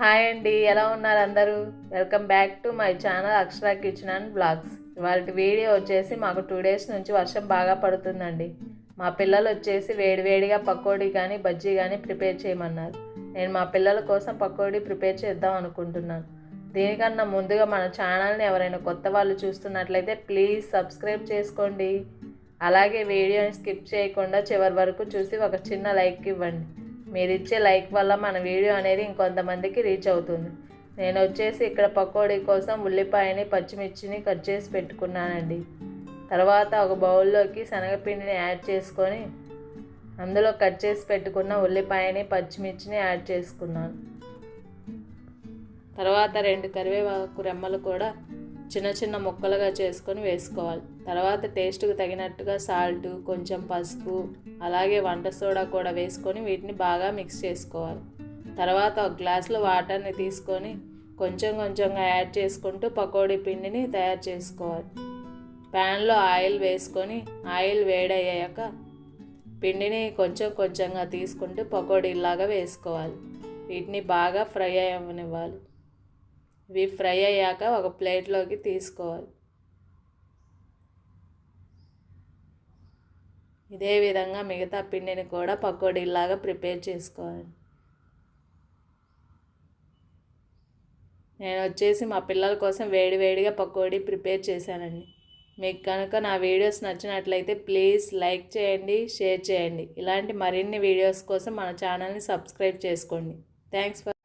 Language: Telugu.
హాయ్ అండి ఎలా ఉన్నారు అందరూ? Welcome back to my channel Akshara kitchen and blogs. ఇవాళ వీడియో వచ్చేసి మాకు టూ డేస్ నుంచి వర్షం బాగా పడుతుందండి. మా పిల్లలు వచ్చేసి వేడివేడిగా పకోడీ కానీ బజ్జీ కానీ ప్రిపేర్ చేయమన్నారు. నేను మా పిల్లల కోసం పకోడీ ప్రిపేర్ చేద్దాం అనుకుంటున్నాను. దీనికన్నా ముందుగా మన ఛానల్ని ఎవరైనా కొత్త వాళ్ళు చూస్తున్నట్లయితే ప్లీజ్ సబ్స్క్రైబ్ చేసుకోండి. అలాగే వీడియోని స్కిప్ చేయకుండా చివరి వరకు చూసి ఒక చిన్న లైక్ ఇవ్వండి. మీరు ఇచ్చే లైక్ వల్ల మన వీడియో అనేది ఇంకొంతమందికి రీచ్ అవుతుంది. నేను వచ్చేసి ఇక్కడ పకోడీ కోసం ఉల్లిపాయని పచ్చిమిర్చిని కట్ చేసి పెట్టుకున్నానండి. తర్వాత ఒక బౌల్లోకి శనగపిండిని యాడ్ చేసుకొని అందులో కట్ చేసి పెట్టుకున్న ఉల్లిపాయని పచ్చిమిర్చిని యాడ్ చేసుకున్నాను. తర్వాత రెండు కరివేపాకు రెమ్మలు కూడా చిన్న చిన్న ముక్కలుగా చేసుకొని వేసుకోవాలి. తర్వాత టేస్ట్కి తగినట్టుగా సాల్ట్ కొంచెం పసుపు అలాగే వంట సోడా కూడా వేసుకొని వీటిని బాగా మిక్స్ చేసుకోవాలి. తర్వాత ఒక గ్లాసులో వాటర్ని తీసుకొని కొంచెం కొంచెంగా యాడ్ చేసుకుంటూ పకోడీ పిండిని తయారు చేసుకోవాలి. ప్యాన్లో ఆయిల్ వేసుకొని ఆయిల్ వేడయ్యాక పిండిని కొంచెం కొంచెంగా తీసుకుంటూ పకోడీలాగా వేసుకోవాలి. వీటిని బాగా ఫ్రై అవ్వనివ్వాలి. ఇవి ఫ్రై అయ్యాక ఒక ప్లేట్లోకి తీసుకోవాలి. ఇదే విధంగా మిగతా పిండిని కూడా పకోడీలాగా ప్రిపేర్ చేసుకోవాలి. నేను వచ్చేసి మా పిల్లల కోసం వేడివేడిగా పకోడీ ప్రిపేర్ చేశానండి. మీకు కనుక నా వీడియోస్ నచ్చినట్లయితే ప్లీజ్ లైక్ చేయండి షేర్ చేయండి. ఇలాంటి మరిన్ని వీడియోస్ కోసం మన ఛానల్ని సబ్స్క్రైబ్ చేసుకోండి. Thanks for